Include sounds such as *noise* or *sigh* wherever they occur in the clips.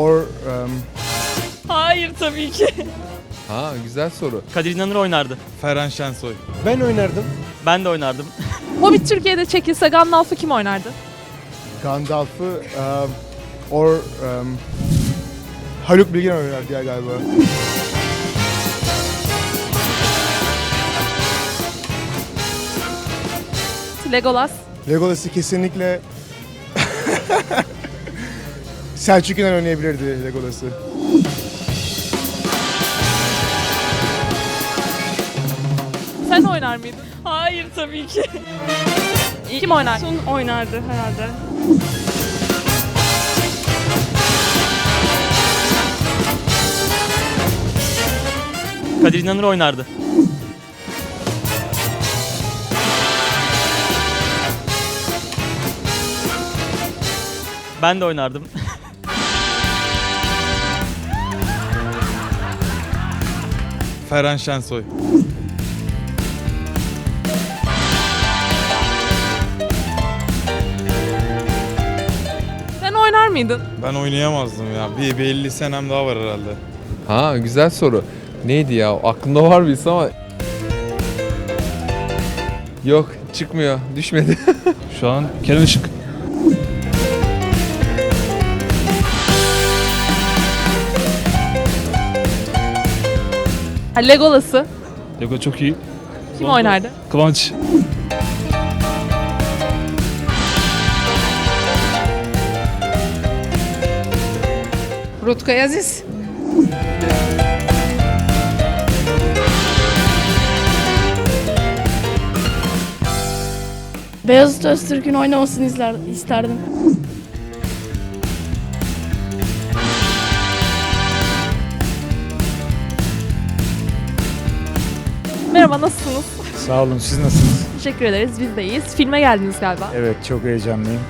or um, Hayır tabii ki. Ha güzel soru. Kadir İnanır oynardı. Ferhan Şensoy. ben oynardım. Ben de oynardım. *laughs* Hobbit Türkiye'de çekilse Gandalf'ı kim oynardı? Gandalf'ı um, or um, Haluk Bilginer oynardı ya galiba. Legolas. Legolas'ı kesinlikle *laughs* Selçuk İnan oynayabilirdi Legolas'ı. Sen oynar mıydın? Hayır tabii ki. Kim oynar? Son oynardı herhalde. Kadir İnanır oynardı. Ben de oynardım. Ferhan Şensoy. Sen oynar mıydın? Ben oynayamazdım ya. Bir, bir 50 senem daha var herhalde. Ha güzel soru. Neydi ya? Aklımda var birisi ama... Yok çıkmıyor. Düşmedi. *laughs* Şu an Kenan Işık. Ha, Legolas'ı Lego çok iyi. kim oynardı? Kıvanç. Rutkay Aziz. Beyazıt Öztürk'ün oynamasını izler, isterdim. Merhaba nasılsınız? Sağ olun siz nasılsınız? Teşekkür ederiz biz de iyiyiz. Filme geldiniz galiba. Evet çok heyecanlıyım.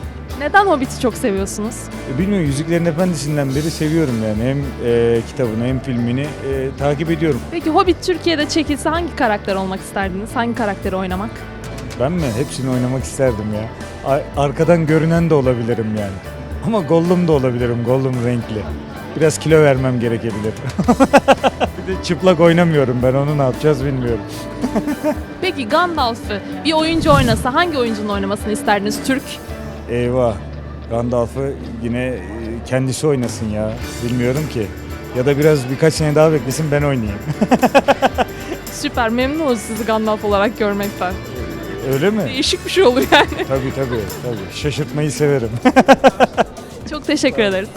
Neden Hobbit'i çok seviyorsunuz? E, Bilmiyorum Yüzüklerin Efendisi'nden beri seviyorum yani hem e, kitabını hem filmini e, takip ediyorum. Peki Hobbit Türkiye'de çekilse hangi karakter olmak isterdiniz? Hangi karakteri oynamak? Ben mi? Hepsini oynamak isterdim ya. A- arkadan görünen de olabilirim yani. Ama Gollum da olabilirim. Gollum renkli. Biraz kilo vermem gerekebilir. *laughs* bir de çıplak oynamıyorum ben onu ne yapacağız bilmiyorum. *laughs* Peki Gandalf'ı bir oyuncu oynasa hangi oyuncunun oynamasını isterdiniz? Türk. Eyvah. Gandalf'ı yine e, kendisi oynasın ya. Bilmiyorum ki. Ya da biraz birkaç sene daha beklesin ben oynayayım. *laughs* Süper memnunuz sizi Gandalf olarak görmekten. Öyle mi? Değişik bir şey oluyor yani. Tabii tabii tabii. Şaşırtmayı severim. Çok teşekkür ederiz.